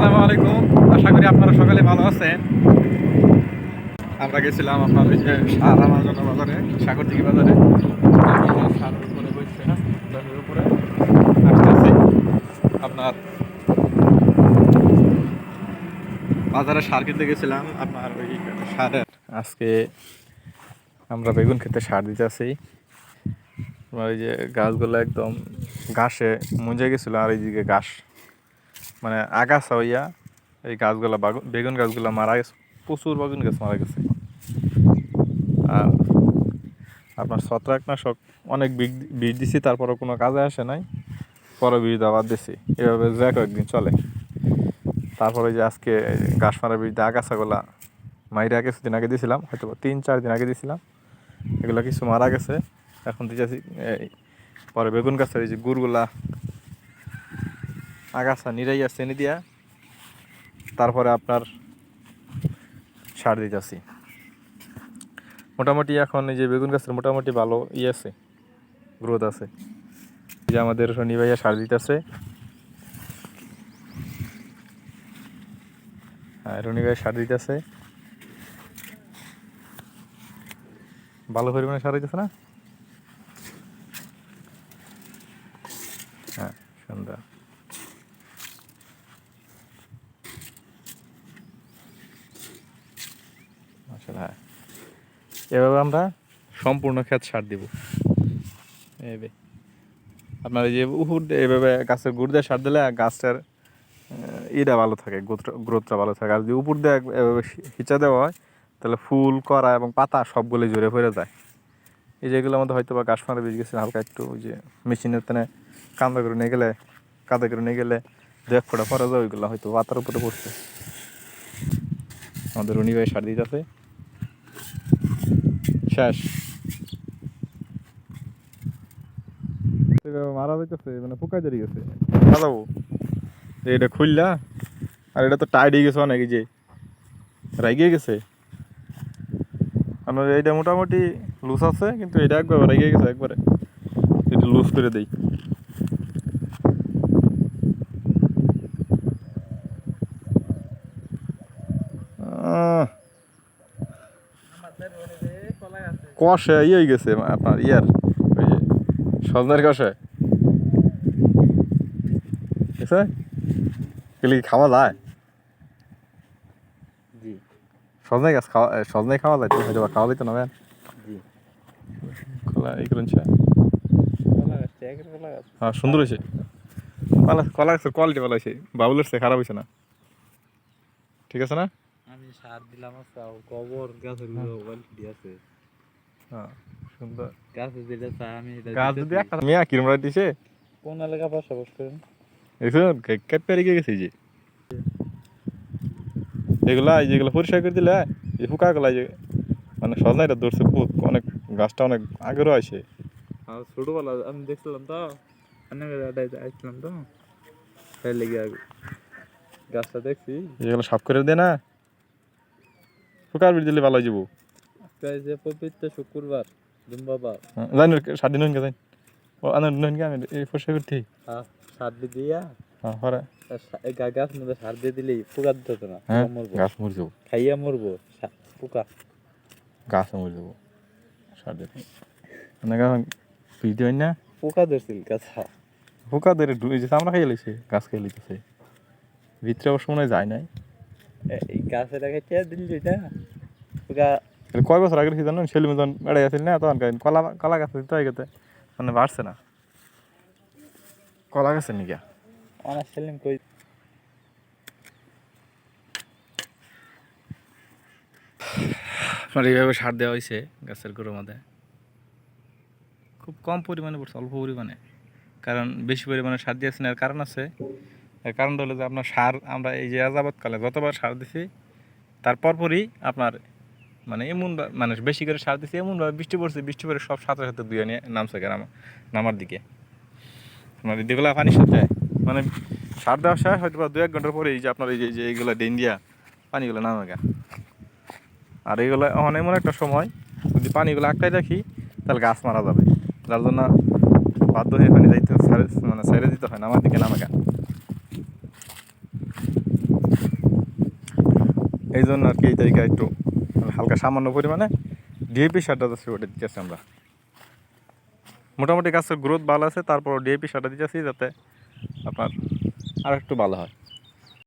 আসসালামু আলাইকুম। আশা করি আপনারা সকালে ভালো আছেন। আমরা গেছিলাম আপনার ওই যে সার আমার জন্য বাজারে। বাজারে না উপরে। আসতেছি। আপনার বাজারে সার কিনতে গেছিলাম, আপনার ওই সারের। আজকে আমরা বেগুন খেতে সার দিতে তোমার ওই যে গাছগুলো একদম ঘাসে মুজে গেছিল, আর এইদিকে ঘাস। মানে আগাছা হইয়া এই গাছগুলা, বাগু- বেগুন গাছগুলা মারা গেছে, প্রচুর বেগুন গাছ মারা গেছে। আর আপনার ছত্রাকনাশক অনেক বীজ দিছি তারপরে কোনো কাজে আসে নাই। পরে বীজ আবার দিছি। এভাবে যা কয়েকদিন চলে। তারপরে যে আজকে ঘাস মারা বীজ দিয়ে আগাছাগুলা মাইরা কিছুদিন আগে দিয়েছিলাম হয়তো তিন, চার দিন আগে দিয়েছিলাম এগুলো কিছু মারা গেছে। এখন দিতেছি পরে বেগুন গাছের এই যে গুড়গুলা আগাছা নিরাইয়া চেনি দিয়া তারপরে আপনার সার দিতেছি মোটামুটি এখন এই যে বেগুন গাছের মোটামুটি ভালো ই আছে গ্রোথ আছে। যে আমাদের শনি ভাইয়া সার দিতেছে হ্যাঁ রনি ভাই সার দিতেছে ভালো পরিমাণে সার দিতেছে না? হ্যাঁ সুন্দর আসলে হ্যাঁ এভাবে আমরা সম্পূর্ণ ক্ষেত সার দিব। এইভাবে আপনার এই যে উহুর এভাবে গাছের গুড় দিয়ে সার দিলে গাছটার ইটা ভালো থাকে গ্রোথটা ভালো থাকে। আর যদি উপর দিয়ে এভাবে হিচা দেওয়া হয়, তাহলে ফুল করা এবং পাতা সবগুলো জুড়ে পড়ে যায়। এই যেগুলো আমাদের হয়তো বা গাছ মারা বেরিয়ে গেছে, হালকা একটু ওই যে মেশিনের তেনে কান্দা করে নিয়ে গেলে, কাদা করে নিয়ে গেলে দু এক ফোটা পরে যায়, ওইগুলো হয়তো পাতার উপরে পড়ছে। আমাদের রনি ভাই সার দিতে আছে শেষ মারা যাইতেছে মানে পোকা দাঁড়িয়ে গেছে। যাব এটা খুললা আর এটা তো টাইট হয়ে গেছে অনেক যে রাইগে গেছে। আমার এইটা মোটামুটি লুস আছে কিন্তু এটা একবার রেগে গেছে একবারে। এটা লুজ করে দেই। কষে ইয়ে হয়ে গেছে আপনার ইয়ার ওই যে সজনের কষে। বুঝছে এগুলি কি খাওয়া যায়? জি। সজনে গাছ খাওয়া এ, সজনে খাওয়া যায় তো? হয়তো বা খাওয়া যাইতো না ম্যান জি। কলা এই করুন হ্যাঁ সুন্দর হয়েছে। কলা কলা গাছের কোয়ালিটি ভালো হয়েছে। বাবুল হচ্ছে খারাপ হয়েছে না? ঠিক আছে না? আমি সার দিলাম চাও গোবর গাছের কোয়ালিটি আছে। হ্যাঁ সুন্দর। গাছে যেটা চাই আমি গাছ যদি একটা মেয়া কিরম দিছে? কোন এলাকা বসবাস করেন? দেখছ কেট পেরে গেছে যে। এগুলা যেগুলো পরিষ্কার করে দিলে এই ফুকা গুলা যে মানে সজনাইটা ধরছে বহুত অনেক গাছটা অনেক আগেরও আছে। আর ছোটবেলা আমি দেখছিলাম তো রান্নাঘরে আসছিলাম তো তাই লেগে আগে গাছটা দেখছি। যেগুলো সাফ করে দে না। ফুকার বিড়ি দিলে ভালো হয়ে যাব। যে পবিত্র শুক্রবার জুম্বাবার জানি সাত দিন হইন জানি ও আনার দিন হইন আমি এই পরিষ্কার করতে হ্যাঁ সার দিয়ে দিয়া হ্যাঁ হরে গাছ মধ্যে সার দিয়ে দিলেই পোকা দিতে না মরবো গাছ মরে যাব খাইয়া মরবো পোকা গাছ মরে যাব সার এখন বিষ দিবেন না পোকা ধরছিল গাছা ফুকা ধরে যেতে আমরা খাইয়ে লাইছি গাছ খাইয়ে লাইতেছে ভিতরে অবশ্য মনে হয় যায় নাই এই আগে চেয়ার দিল যেটা পোকা এটা কয় বছর আগে জানো? ছেলে যখন বেড়াই আসছিল না তখন কলা কলা গাছ দিতে হয় গেতে মানে বাড়ছে না। কলা গাছের নাকি। সেলিম কই? আপনার এইভাবে সার দেওয়া হয়েছে গাছের গোড়ার মধ্যে। খুব কম পরিমাণে পড়ছে অল্প পরিমাণে। কারণ বেশি পরিমাণে সার দিয়েছেন এর কারণ আছে এর কারণটা হলো যে আপনার সার আমরা এই যে আজাবাদকালে যতবার সার দিছি তারপর পরই আপনার মানে এমন মানে বেশি করে সার দিছি এমনভাবে বৃষ্টি পড়ছে, বৃষ্টি পড়ে সব সাথে সাথে দুয়ে নিয়ে নামছে গ্রাম নামার দিকে। মানে যেগুলো পানি সাথে মানে সার দেওয়া শেষ হয়তো দু এক ঘণ্টার পরে এই যে আপনার এই যে- এইগুলো ডেন্ডিয়া পানিগুলো নামে গা। আর এইগুলো এখন এমন একটা সময়, যদি পানিগুলো আটকাই রাখি, তাহলে গাছ মারা যাবে। যার জন্য বাধ্য হয়ে পানি যাইতে মানে ছেড়ে দিতে হয়, নামার দিকে নামে গা। এই জন্য আর কি এই জায়গায় একটু হালকা সামান্য পরিমাণে ডিএপি সারটা দিচ্ছি ওটা দিতেছি আমরা। মোটামুটি গাছের গ্রোথ ভালো আছে তারপর ডিএপি সারটা দিতেছি যাতে আপনার আর একটু ভালো হয়।